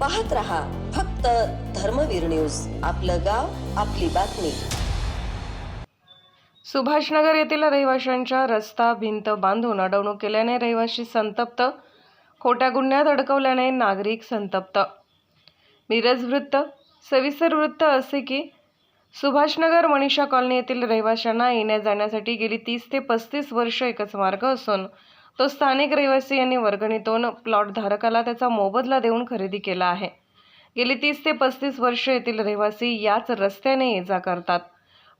पाहत रहा फक्त धर्मवीर न्यूज. आपलं गाव आपली बातमी. सुभाषनगर येथील रहिवाशांच्या रस्ता भिंत बांधून अडवणूक केल्याने रहिवाशी संतप्त खोट्या गुन्ह्यात अडकवल्याने नागरिक संतप्त. मिरज वृत्त सविस्तर वृत्त असे की सुभाषनगर मनीषा कॉलनी येथील रहिवाशांना येण्या जाण्यासाठी गेली तीस ते पस्तीस वर्ष एकच मार्ग असून तो स्थानिक रहिवासी यांनी वर्गणीतून प्लॉट धारकाला त्याचा मोबदला देऊन खरेदी केला आहे. गेली तीस ते पस्तीस वर्ष येथील रहिवासी याच रस्त्याने ये जा करतात.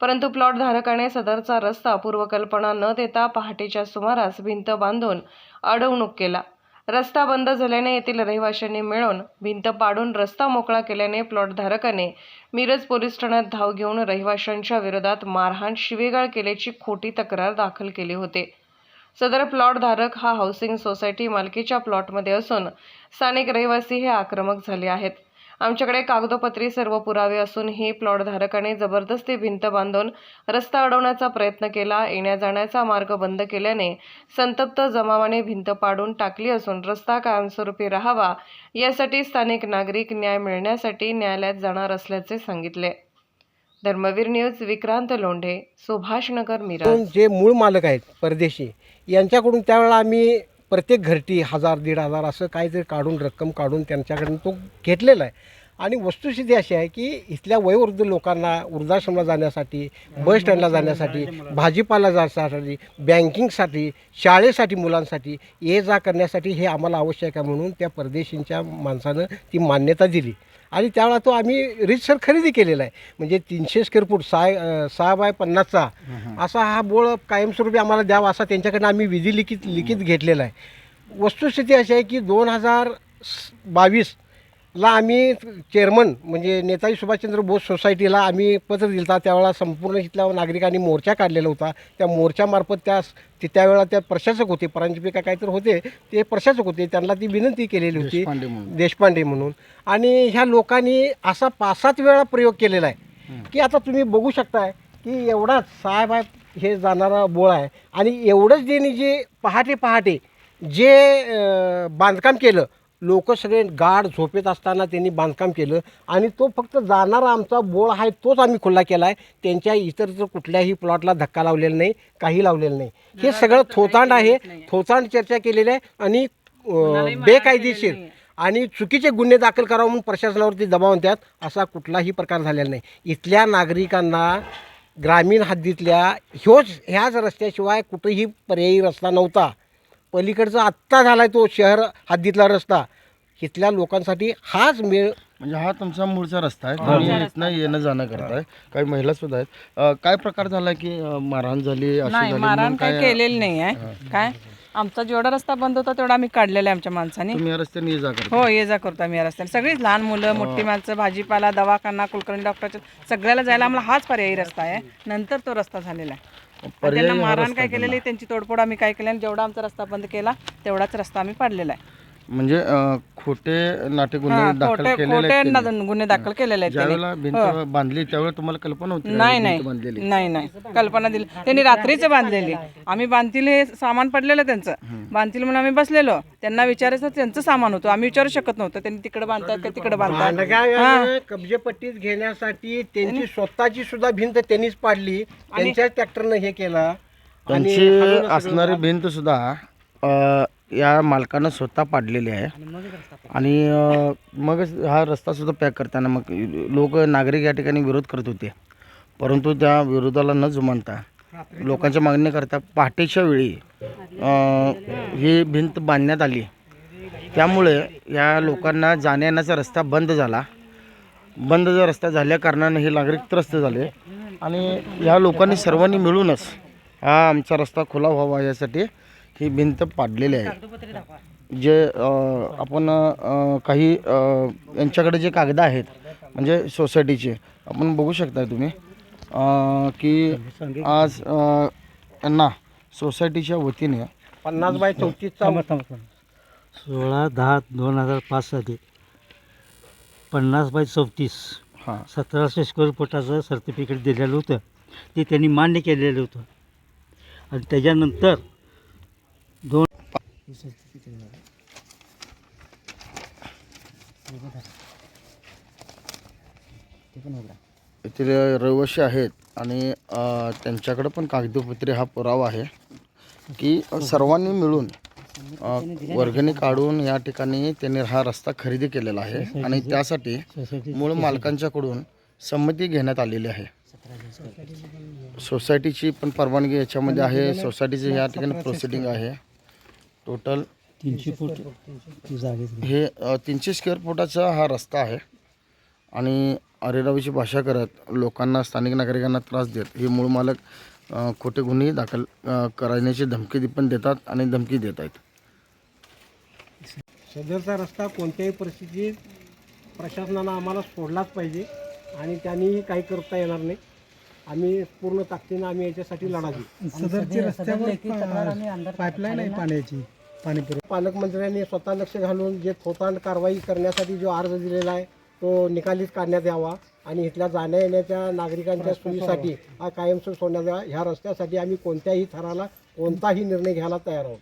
परंतु प्लॉट धारकाने सदरचा रस्ता पूर्वकल्पना न देता पहाटेच्या सुमारास भिंत बांधून अडवणूक केला. रस्ता बंद झाल्याने येथील रहिवाशांनी मिळून भिंत पाडून रस्ता मोकळा केल्याने प्लॉट धारकाने मिरज पोलीस ठाण्यात धाव घेऊन रहिवाशांच्या विरोधात मारहाण शिवेगाळ केल्याची खोटी तक्रार दाखल केली होती. सदर प्लॉट धारक हा हाऊसिंग सोसायटी मालकीच्या प्लॉटमध्ये असून स्थानिक रहिवासी हे आक्रमक झाले आहेत. आमच्याकडे कागदोपत्री सर्व पुरावे असून ही प्लॉट धारकाने जबरदस्ती भिंत बांधून रस्ता अडवण्याचा प्रयत्न केला. येण्या जाण्याचा मार्ग बंद केल्याने संतप्त जमावाने भिंत पाडून टाकली असून रस्ता कायमस्वरूपी राहावा यासाठी स्थानिक नागरिक न्याय मिळण्यासाठी न्यायालयात जाणार असल्याचे सांगितले. धर्मवीर न्यूज विक्रांत लोंढे सुभाषनगर मिरज. जे मूळ मालक आहेत परदेशी यांच्याकडून त्यावेळेला आम्ही प्रत्येक घरटी हजार दीड हजार असं काहीतरी काढून रक्कम काढून त्यांच्याकडून तो घेतलेला आहे. आणि वस्तुस्थिती अशी आहे की इथल्या वयोवृद्ध लोकांना वृद्धाश्रमला जाण्यासाठी बस स्टँडला जाण्यासाठी भाजीपाला जाण्यासाठी बँकिंगसाठी शाळेसाठी मुलांसाठी ये जा करण्यासाठी हे आम्हाला आवश्यक आहे म्हणून त्या परदेशींच्या माणसानं ती मान्यता दिली. आणि त्यावेळेला तो आम्ही रितसर खरेदी केलेला आहे. म्हणजे तीनशे स्क्वेअर फूट सहा सहा बाय पन्नासचा. असा हा बोळ कायमस्वरूपी आम्हाला द्यावा असा त्यांच्याकडनं आम्ही विधी लिखित लिखित घेतलेला आहे. वस्तुस्थिती अशी आहे की दोन हजार बावीसला आम्ही चेअरमन म्हणजे नेताजी सुभाषचंद्र बोस सोसायटीला आम्ही पत्र दिलं होता त्यावेळेला संपूर्ण इथल्या नागरिकांनी मोर्चा काढलेला होता. त्या मोर्चामार्फत त्या ते त्यावेळेला त्या प्रशासक होते. परांजपे का काहीतरी होते. ते प्रशासक होते. त्यांना ती विनंती केलेली होती. देशपांडे म्हणून. आणि ह्या लोकांनी असा पाच सात वेळा प्रयोग केलेला आहे की आता तुम्ही बघू शकताय की एवढाच सहा बाय हे जाणारा बोळ आहे. आणि एवढंच त्यांनी जे पहाटे पहाटे जे बांधकाम केलं लोक सगळे गाढ झोपेत असताना त्यांनी बांधकाम केलं आणि तो फक्त जाणारा आमचा बोळ आहे तोच आम्ही खुल्ला केला आहे त्यांच्या इतर तर कुठल्याही प्लॉटला धक्का लावलेला नाही काही लावलेलं नाही. हे सगळं थोतांड आहे. थोतांड चर्चा केलेली आहे आणि बेकायदेशीर आणि चुकीचे गुन्हे दाखल करावे म्हणून प्रशासनावरती दबाव आणतात असा कुठलाही प्रकार झालेला नाही. इथल्या नागरिकांना ग्रामीण हद्दीतल्या ह्योच ह्याच रस्त्याशिवाय कुठेही पर्यायी रस्ता नव्हता. पलीकडचा आत्ता झाला आहे तो शहर हद्दीतला रस्ता. इथल्या लोकांसाठी हाच मेळ म्हणजे हा तुमचा मूळचा रस्ता आहे. तुम्ही इथनं येणं जाणं करताय. काही महिला सुद्धा आहेत. अं, काय प्रकार झाला की अं, मारहाण झाली अशी नाही झाली? मारहाण म्हणून काही केलेली नाही आहे. काय? आमचा जेवढा रस्ता बंद होता तेवढा आम्ही काढलेला आहे आमच्या माणसाने. तुम्ही या रस्त्याने ये जा करता हो ये जा करतो आम्ही या रस्त्याने. सगळीच लहान मुलं मोठी माणसं भाजीपाला दवाखाना कुलकर्णी डॉक्टरच्या सगळ्याला जायला आम्हाला हाच पर्यायी रस्ता आहे. नंतर तो रस्ता झालेला आहे. पर्यायी त्यांना हा मारहाण रस्ता काय केलेली त्यांची तोडफोड आम्ही काय केली आणि जेवढा आमचा रस्ता बंद केला तेवढाच रस्ता आम्ही पाडलेला आहे. म्हणजे खोटे नाटे गुन्हे हा, दाखल खोटे केलेले खोटे आहेत त्यांनी. न- गुन्हे दाखल केलेले आहेत त्यांनी. ज्यावेळेला भिंत बांधली त्यावेळेला तुम्हाला कल्पना होती का? नाही ही नाही. भिंत बांधलेली. नाही नाही. कल्पना दिली. त्यांनी रात्रीच बांधलेली. आम्ही बांधतील हे सामान पडलेलं त्यांचं. बांधतील म्हणून आम्ही बसलेलो. त्यांना विचारायचं त्यांचं सामान होतं. आम्ही विचारू शकत नव्हतं. त्यांनी तिकडे बांधतात का तिकडे बांधतात? भांडगाव कब्जेपट्टीत घेण्यासाठी त्यांची स्वतःची सुद्धा भिंत त्यांनीच पाडली. त्यांच्याच ट्रॅक्टरनं हे केलं. आणि त्यांची असणारी भिंत सुद्धा अं, या मालकानं स्वतः पाडलेली आहे. आणि अं, मगच हा रस्ता सुद्धा पॅक करताना मग लोक नागरिक या ठिकाणी विरोध करत होते. परंतु त्या विरोधाला न जुमानता लोकांच्या मागणीकरता पहाटेच्या वेळी ही भिंत बांधण्यात आली. त्यामुळे या लोकांना जाण्या येण्याचा रस्ता बंद झाला. बंद जर रस्ता झाल्या कारणाने हे नागरिक त्रस्त झाले. आणि या लोकांनी सर्वांनी मिळूनच हा आमचा रस्ता खुला व्हावा यासाठी ही भिंत पाडलेली आहे. जे आपण काही यांच्याकडे जे कागद आहेत म्हणजे सोसायटीचे आपण बघू शकता तुम्ही की आज यांना सोसायटीच्या वतीने पन्नास बाय चौतीसचा सोळा दहा दोन हजार पाच साली पन्नास बाय चौतीस हां. सतराशे स्क्वेअर फुटाचं सर्टिफिकेट दिलेलं होतं. ते त्यांनी मान्य केलेलं होतं. आणि त्याच्यानंतर दोन येथील रहिवासी आहेत आणि त्यांच्याकडं त्यांच्याकडे पण कागदोपत्री हा पुरावा आहे की सर्वांनी मिळून वर्गणी काढून या ठिकाणी त्यांनी हा रस्ता खरेदी केलेला आहे आणि त्यासाठी मूळ मालकांच्याकडून संमती घेण्यात आलेली आहे. सोसायटीची पण परवानगी याच्यामध्ये आहे सोसायटीची या ठिकाणी प्रोसिडिंग आहे. टोटल तीनशे फूट जागेत हे तीनशे स्क्वेअर फुटाचा हा रस्ता आहे. आणि अरेरावीची भाषा करत लोकांना स्थानिक नागरिकांना त्रास देत. हे मूळ मालक खोटे गुन्हे दाखल करण्याची धमकी पण देतात आणि धमकी देत आहेत. सदरचा रस्ता कोणत्याही परिस्थितीत प्रशासनानं आम्हाला सोडलाच पाहिजे आणि त्यांनीही काही करता येणार नाही. आम्ही पूर्ण ताकदीनं आम्ही याच्यासाठी लढा देऊ. सदरची रस्त्यावर पाईपलाईन आहे पाण्याची. पाणी पालकमंत्र्यांनी स्वतः लक्ष घालून जे थोतांड कारवाई करण्यासाठी जो अर्ज दिलेला आहे तो निकालीच काढण्यात यावा. आणि इथल्या जाण्या येण्याच्या नागरिकांच्या सोयीसाठी हा कायमस्वरूपी सोडण्यात यावा. ह्या रस्त्यासाठी आम्ही कोणत्याही थराला कोणताही निर्णय घ्यायला तयार आहोत.